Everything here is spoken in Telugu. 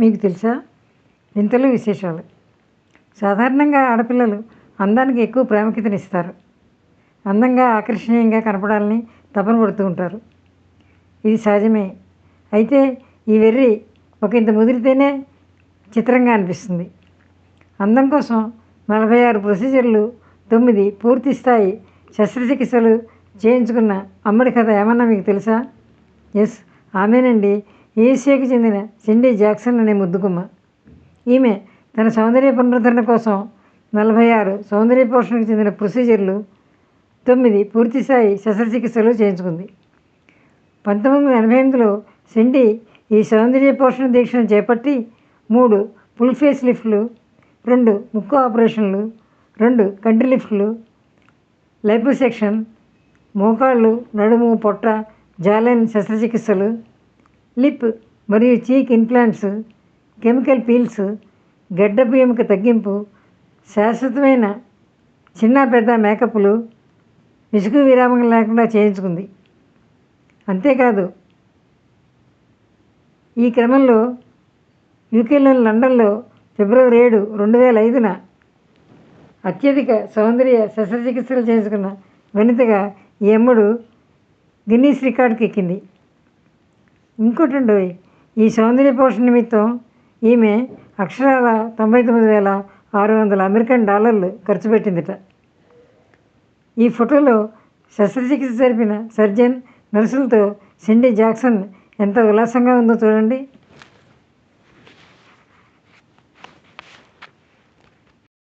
మీకు తెలుసా? వింతలు విశేషాలు. సాధారణంగా ఆడపిల్లలు అందానికి ఎక్కువ ప్రాముఖ్యతనిస్తారు. అందంగా ఆకర్షణీయంగా కనపడాలని తపన పడుతూ ఉంటారు. ఇది సహజమే. అయితే ఈ వెర్రి ఒక ఇంత ముదిరితేనే చిత్రంగా అనిపిస్తుంది. అందం కోసం నలభై ఆరు ప్రొసీజర్లు తొమ్మిది పూర్తి స్థాయి శస్త్రచికిత్సలు చేయించుకున్న అమ్మడి కథ ఏమన్నా మీకు తెలుసా? ఎస్ ఆమెనండి. ఏషియాకి చెందిన సిండీ జాక్సన్ అనే ముద్దుగుమ్మ. ఈమె తన సౌందర్య పునరుద్ధరణ కోసం నలభై ఆరు సౌందర్య పోషణకు చెందిన ప్రొసీజర్లు తొమ్మిది పూర్తిస్థాయి శస్త్రచికిత్సలు చేయించుకుంది. పంతొమ్మిది వందల ఎనభై ఎనిమిదిలో సిండి ఈ సౌందర్య పోషణ దీక్షను చేపట్టి మూడు ఫుల్ ఫేస్ లిఫ్ట్లు రెండు ముక్కు ఆపరేషన్లు రెండు కంటి లిఫ్ట్లు లైపోసెక్షన్ మోకాళ్ళు నడుము పొట్ట జాలైన్ శస్త్రచికిత్సలు లిప్ మరియు చీక్ ఇంప్లాంట్స్ కెమికల్ పీల్స్ గడ్డపు ఎముక తగ్గింపు శాశ్వతమైన చిన్న పెద్ద మేకప్లు విసుగు విరామం లేకుండా చేయించుకుంది. అంతేకాదు ఈ క్రమంలో యూకేలోని లండన్లో ఫిబ్రవరి ఏడు రెండు వేల ఐదున అత్యధిక సౌందర్య శస్త్రచికిత్సలు చేయించుకున్న వనితగా ఈ అమ్మడు గిన్నీస్ రికార్డుకి ఎక్కింది. ఇంకోటండి ఈ సౌందర్య పోషణ నిమిత్తం ఈమె అక్షరాల తొంభై తొమ్మిది వేల ఆరు వందల అమెరికన్ డాలర్లు ఖర్చు పెట్టిందిట. ఈ ఫోటోలో శస్త్రచికిత్స జరిపిన సర్జన్ నర్సులతో సిండీ జాక్సన్ ఎంత ఉల్లాసంగా ఉందో చూడండి.